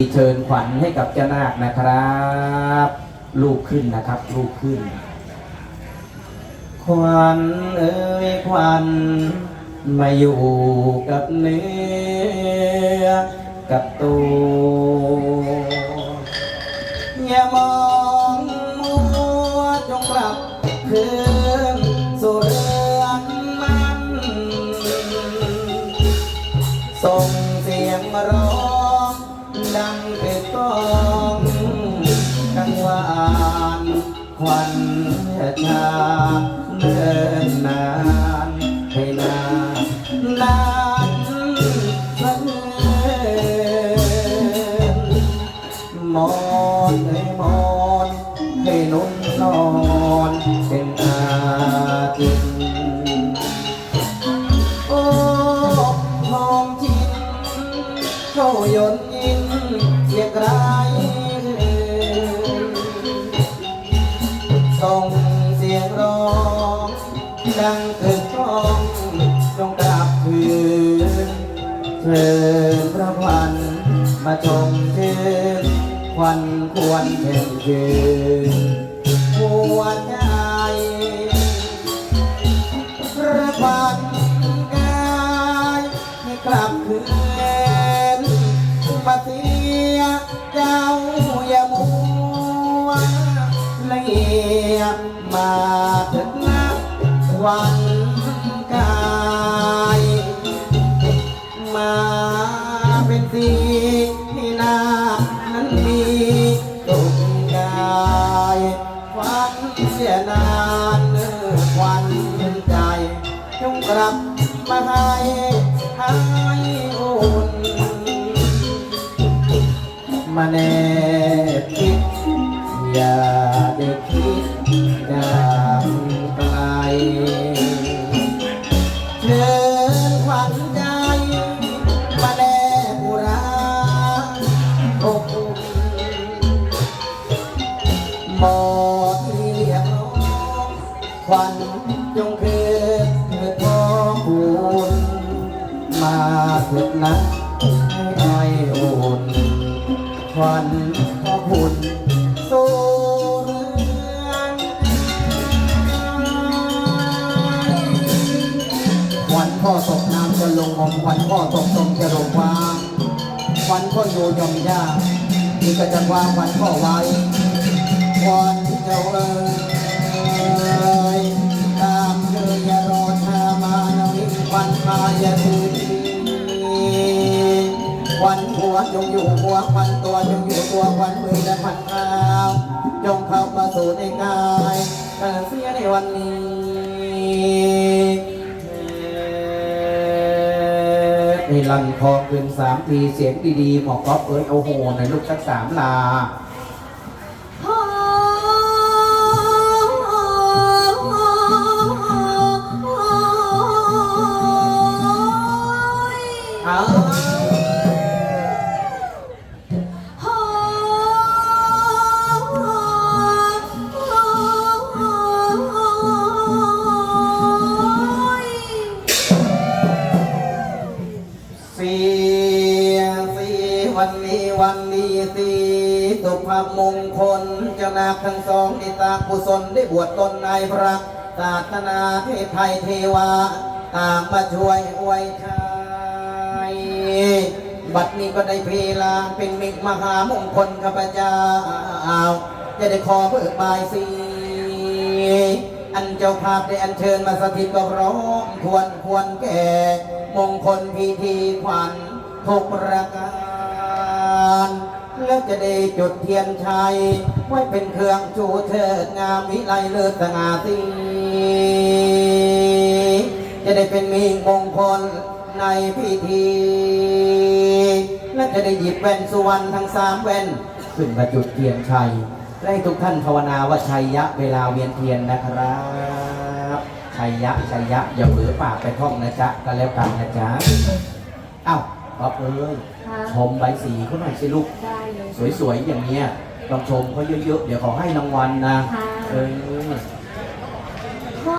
เชิญขวัญให้กับเจ้านาคนะครับ ลูกขึ้นนะครับลูกขึ้น ขวัญเอ้ยขวัญมาอยู่กับเนื้อกับตัวอย่ามองมัวจงกลับคืนสู่เรือนมันส่งเสียงร้อง ดังเกิดก้องกังวานควันชาเดินนานให้นานนานเพื่อนมอนให้มอนให้นุ่นนอนเป็นอาทิตย์โอ้หอมจินเข้ายน ส่งเสียงร้อง ดังตึกก้องจงกลับคืนเชิญพระพันมาชมชื่นควันควรเช่นคืนหัวใจพระบาทกายให้กลับคืนมาเสียเจ้าอย่ามัว ละเอียดมาถึงนักวันกายมาเป็นสีที่นานั้นมีตุกกายฝันเสียนานเนื้อควันใจจงกลับมาให้ให้อุ่นมาแนบคิดอย่า หมอที่เรียกน้องขวัญจงคืนเถิดพ่อคุณมาเถิดนะให้อ้อยอุ่นขวัญพ่อคุณสู่เรือนควันพ่อตกน้ำจะลงงมควันพ่อตกตมจะลงวางควันพ่ออยู่ยอมยากนี่ก็จะวางควันพ่อไว้ วันจ้าเอ๋ยตามเธออย่ารอชามานาวิวันพายาทีควันหัวจงอยู่หัวควันตัวจงอยู่ตัวควันมือและควันเท้าจงเข้ามาสู่ในกายแต่เสียในวันนี้นี่ลันคอคืนสามทีเสียงดีๆหมอกก๊อฟเอ้ยโอ้โหในลูกสักสามลา วันนี้วันนี้สีสุภาพมงคลจ้านาคทั้งสองในตากุศลได้บวชตนในพระศาสนาเทพไทยเทวา ต่างมาช่วยอวยชัยบัดนี้ก็ได้เพลาเป็นมิตรมหามงคลข้าพเจ้าจะได้ขอเบิกบายสีอันเจ้าภาพได้อัญเชิญมาสถิตก็ร้อมควรควรแก่ มงคลพิธีขวัญทุกประการ และจะได้จุดเทียนชัย ไว้เป็นเครื่องชูเชิดงามวิไลเลิศสง่าสีจะได้เป็นมีมงคลในพิธี และจะได้หยิบแว่นสุวรรณทั้งสามแว่นขึ้นมาจุดเทียนชัยและให้ทุกท่านภาวนาว่าชัยยะเวลาเวียนเทียนนะครับชัยยะชัยยะอย่าเผลอปากไปท่องนะจ๊ะก็แล้วกันนะจ๊ะอ้าว ป๊อปเอ้ยค่ะชมใบสีเขาหน่อยสิลูก ได้เลยสวยๆอย่างเนี้ยลองชมเขาเยอะๆ เดี๋ยวขอให้รางวัลนะ ค่ะ เออ